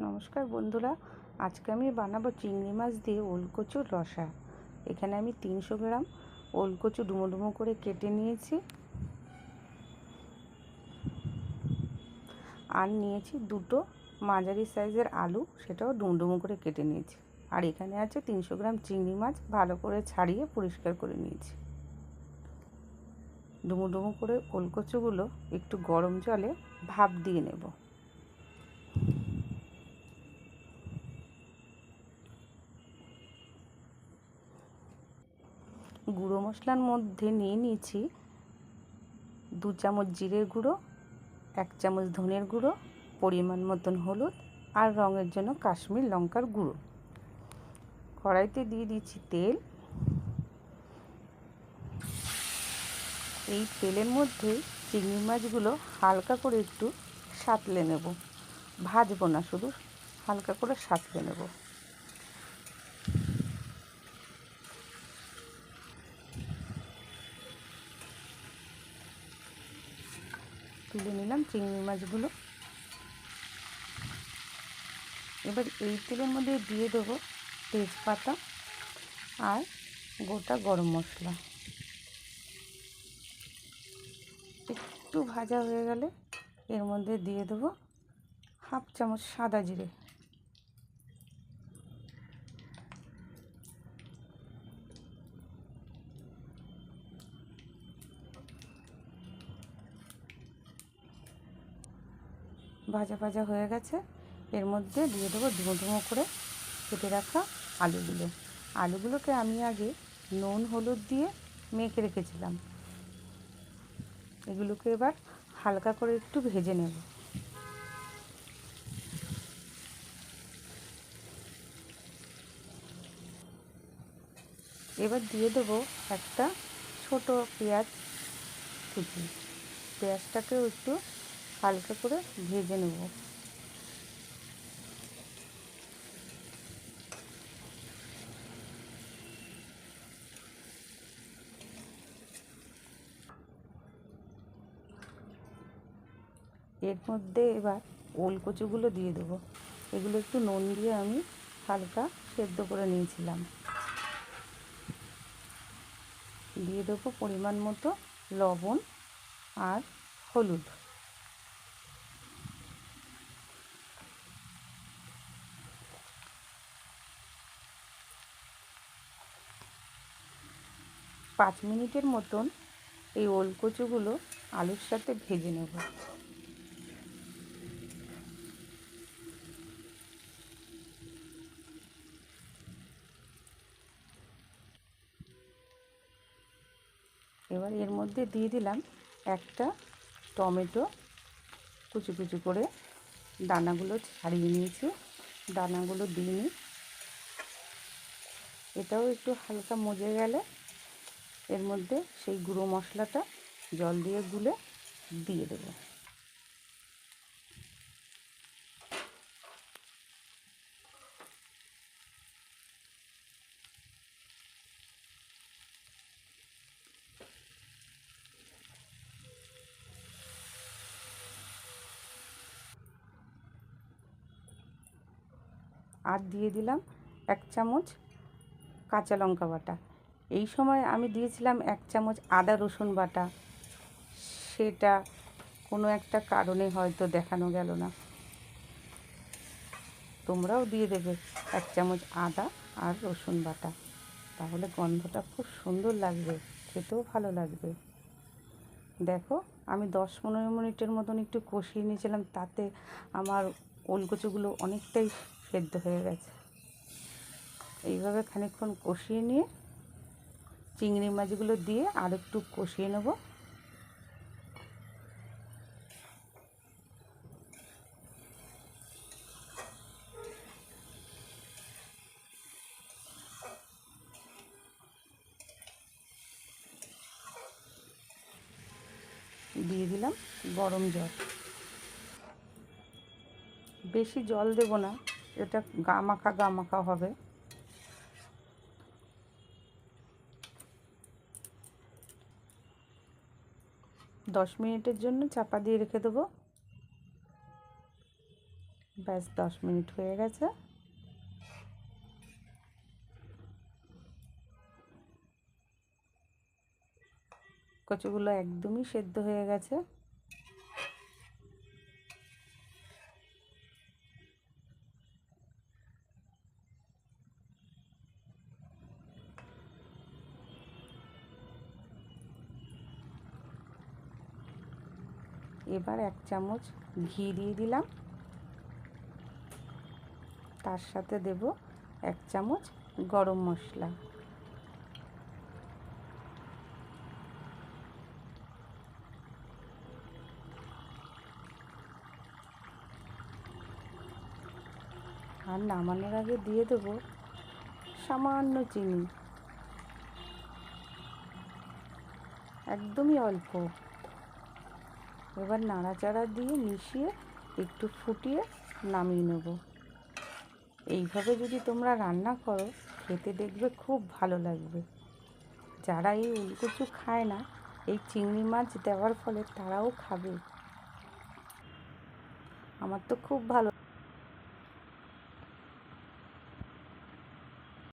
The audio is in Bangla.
নমস্কার বন্ধুরা, আজকে আমি বানাবো চিংড়ি মাছ দিয়ে ওলকচুর রসা। এখানে আমি তিনশো গ্রাম ওলকচু ডুমো ডুমো করে কেটে নিয়েছি আর নিয়েছি দুটো মাঝারি সাইজের আলু, সেটাও ডুমো ডুমো করে কেটে নিয়েছি। আর এখানে আছে তিনশো গ্রাম চিংড়ি মাছ, ভালো করে ছাড়িয়ে পরিষ্কার করে নিয়েছি। ডুমো ডুমো করে ওলকচুগুলো একটু গরম জলে ভাপ দিয়ে নেব। গুঁড়ো মশলার মধ্যে নিয়ে নিয়েছি দু চামচ জিরের গুঁড়ো, এক চামচ ধনের গুঁড়ো, পরিমাণ মতন হলুদ আর রঙের জন্য কাশ্মীর লঙ্কার গুঁড়ো। কড়াইতে দিয়ে দিচ্ছি তেল। এই তেলের মধ্যে চিংড়ি মাছগুলো হালকা করে একটু সাঁতলে নেব। ভাজবো না শুধু, হালকা করে সাঁতলে নেব। তুলে নিলাম চিংড়ি মাছগুলো। এবার এই তেলের মধ্যে দিয়ে দেবো তেজপাতা আর গোটা গরম মশলা। একটু ভাজা হয়ে গেলে এর মধ্যে দিয়ে দেবো হাফ চামচ সাদা জিরে। ভাজা ভাজা হয়ে গেছে। এর মধ্যে দিয়ে দেবো ধুমো ডুমো করে কেটে রাখা আলুগুলো। আলুগুলোকে আমি আগে নুন, হলুদ দিয়ে মেখে রেখেছিলাম। এগুলোকে এবার হালকা করে একটু ভেজে নেব। এবার দিয়ে দেবো একটা ছোট পেঁয়াজ কুচি। পেঁয়াজটাকেও একটু হালকা করে ভেজে নেব। এর মধ্যে এবার ওল কচুগুলো দিয়ে দেবো। এগুলো একটু নুন দিয়ে আমি হালকা সেদ্ধ করে নিয়েছিলাম। দিয়ে দেবো পরিমাণ মতো লবণ আর হলুদ। পাঁচ মিনিটের মতন এই ওলকচুগুলো আলুর সাথে ভেজে নেব। এবার এর মধ্যে দিয়ে দিলাম একটা টমেটো। কুচি কুচি করে দানাগুলো ছাড়িয়ে নিয়েছি। দানাগুলো দিইনি এটাও একটু হালকা মজে গেলে এর মধ্যে সেই গুঁড়ো মশলাটা জল দিয়ে গুলে দিয়ে দেবো। আর দিয়ে দিলাম এক চামচ কাঁচা লঙ্কা বাটা। এই সময় আমি দিয়েছিলাম এক চামচ আদা রসুন বাটা। সেটা কোনো একটা কারণে হয়তো দেখানো গেল না। তোমরাও দিয়ে দেবে এক চামচ আদা আর রসুন বাটা। তাহলে গন্ধটা খুব সুন্দর লাগবে, খেতেও ভালো লাগবে। দেখো, আমি দশ পনেরো মিনিটের মতন একটু কষিয়ে নিয়েছিলাম, তাতে আমার ওলকচুগুলো অনেকটাই সেদ্ধ হয়ে গেছে। এইভাবে খানিকক্ষণ কষিয়ে নিয়ে চিংড়ি মাছগুলো দিয়ে আর একটু কষিয়ে নেব। দিয়ে দিলাম গরম জল। বেশি জল দেব না, এটা গা মাখা গা মাখা হবে। দশ মিনিটের জন্য চাপা দিয়ে রেখে দেবো। ব্যাস, দশ মিনিট হয়ে গেছে। কচুগুলো একদমই সেদ্ধ হয়ে গেছে। এবার এক চামচ ঘি দিয়ে দিলাম। তার সাথে দেব এক চামচ গরম মশলা। আর নামানোর আগে দিয়ে দেব সামান্য চিনি। একদমই অল্প। এবার নাড়াচাড়া দিয়ে মিশিয়ে একটু ফুটিয়ে নামিয়ে নেব। এইভাবে যদি তোমরা রান্না করো, খেতে দেখবে খুব ভালো লাগবে। যারা এই উলকুচু খায় না, এই চিংড়ি মাছ দেওয়ার ফলে তারাও খাবে। আমার তো খুব ভালো